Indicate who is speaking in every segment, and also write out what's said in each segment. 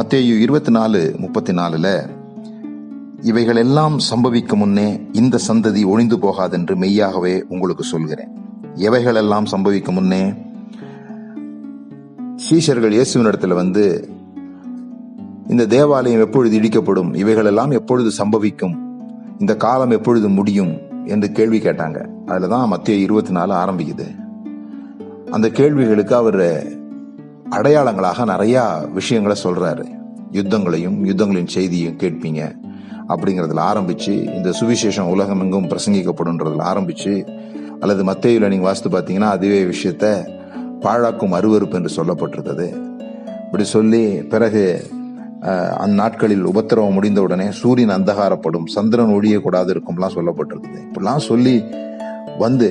Speaker 1: மத்தேயு இருபத்தி நாலு முப்பத்தி நாலுல இவைகள் எல்லாம் சம்பவிக்கும் முன்னே இந்த சந்ததி ஒழிந்து போகாதென்று மெய்யாகவே உங்களுக்கு சொல்கிறேன். எவைகளெல்லாம் சம்பவிக்கும் முன்னே? சீஷர்கள் இயேசுவினிடத்துல வந்து இந்த தேவாலயம் எப்பொழுது இடிக்கப்படும்? இவைகளெல்லாம் எப்பொழுது சம்பவிக்கும்? இந்த காலம் எப்பொழுது முடியும்? என்று கேள்வி கேட்டாங்க. அதில் தான் மத்திய இருபத்தி நாலு ஆரம்பிக்குது. அந்த கேள்விகளுக்கு அவர் அடையாளங்களாக நிறையா விஷயங்களை சொல்கிறாரு யுத்தங்களையும் யுத்தங்களின் செய்தியும் கேட்பீங்க. அப்படிங்கிறதுல ஆரம்பித்து இந்த சுவிசேஷம் உலகமெங்கும் பிரசங்கிக்கப்படும்ன்றதுல ஆரம்பித்து அல்லது மத்தையில் நீங்கள் வாசித்து பார்த்தீங்கன்னா அதுவே விஷயத்த பாழாக்கும் அருவருப்பு என்று சொல்லப்பட்டிருந்தது. இப்படி சொல்லி பிறகு அந்நாட்களில் உபத்திரவம் முடிந்தவுடனே சூரியன் அந்தகாரப்படும் சந்திரன் ஒழியக்கூடாது இருக்கும்லாம் சொல்லப்பட்டிருக்குது இப்படிலாம் சொல்லி வந்து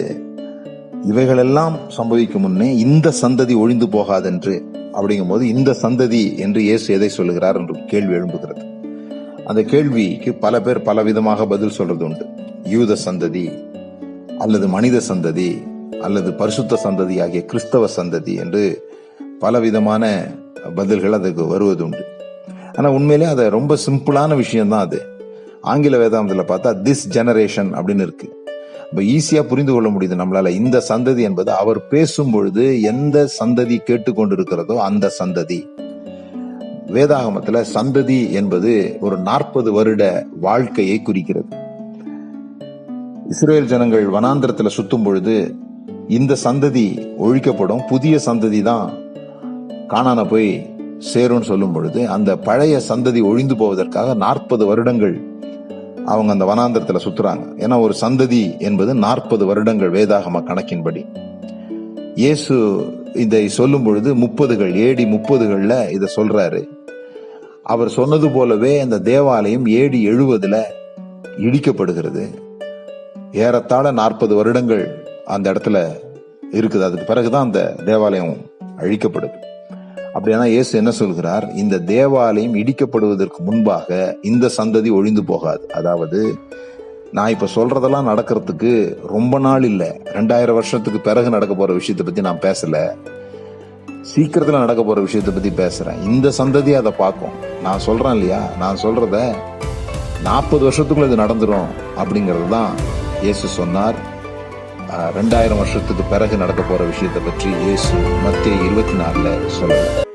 Speaker 1: இவைகளெல்லாம் சம்பவிக்கும் முன்னே இந்த சந்ததி ஒழிந்து போகாதென்று அப்படிங்கும்போது இந்த சந்ததி என்று இயேசு எதை சொல்லுகிறார் என்று கேள்வி எழும்புகிறது. அந்த கேள்விக்கு பல பேர் பல விதமாக பதில் சொல்றது உண்டு. யூத சந்ததி அல்லது மனித சந்ததி அல்லது பரிசுத்த சந்ததி ஆகிய கிறிஸ்தவ சந்ததி என்று பல விதமான பதில்கள் அதுக்கு வருவது உண்டு. ஆனால் உண்மையிலே அது ரொம்ப சிம்பிளான விஷயம்தான் அது. ஆங்கில வேதாந்தத்தில் பார்த்தா திஸ் ஜெனரேஷன் அப்படின்னு இருக்கு. இப்போ ஈஸியா புரிந்து கொள்ள முடியுது நம்மளால. இந்த சந்ததி என்பது அவர் பேசும் பொழுது எந்த சந்ததி கேட்டுக்கொண்டிருக்கிறதோ அந்த சந்ததி. வேதாகமத்துல சந்ததி என்பது ஒரு நாற்பது வருட வாழ்க்கையை குறிக்கிறது. இஸ்ரேல் ஜனங்கள் வனாந்திரத்துல சுத்தும் பொழுது இந்த சந்ததி ஒழிக்கப்படும். புதிய சந்ததி தான் காணான போய் சேரும்னு சொல்லும் பொழுது அந்த பழைய சந்ததி ஒழிந்து போவதற்காக நாற்பது வருடங்கள் அவங்க அந்த வனாந்திரத்தில் சுத்துறாங்க. ஏன்னா ஒரு சந்ததி என்பது நாற்பது வருடங்கள் வேதாகம கணக்கின்படி. இயேசு இதை சொல்லும் பொழுது முப்பதுகள் ஏடி முப்பதுகளில் இதை சொல்றாரு. அவர் சொன்னது போலவே அந்த தேவாலயம் ஏடி எழுபதுல இடிக்கப்படுகிறது. ஏறத்தாழ நாற்பது வருடங்கள் அந்த இடத்துல இருக்குது. அதுக்கு பிறகுதான் அந்த தேவாலயம் அழிக்கப்படுது. அப்படின்னா இயேசு என்ன சொல்கிறார்? இந்த தேவாலயம் இடிக்கப்படுவதற்கு முன்பாக இந்த சந்ததி ஒழிந்து போகாது. அதாவது நான் இப்போ சொல்றதெல்லாம் நடக்கிறதுக்கு ரொம்ப நாள் இல்லை. ரெண்டாயிரம் வருஷத்துக்கு பிறகு நடக்க போற விஷயத்தை பத்தி நான் பேசல. சீக்கிரத்தில் நடக்க போற விஷயத்தை பத்தி பேசுறேன். இந்த சந்ததி அதை பார்க்கும். நான் சொல்றேன் இல்லையா? நான் சொல்றத நாற்பது வருஷத்துக்குள்ள இது நடந்துரும் அப்படிங்கிறது தான் இயேசு சொன்னார். ரெண்டாயிரம் வருஷத்துக்கு பிறகு நடக்க போற விஷயத்தை பற்றி இயேசு மத்திய இருபத்தி நாலுல சொல்லுவார்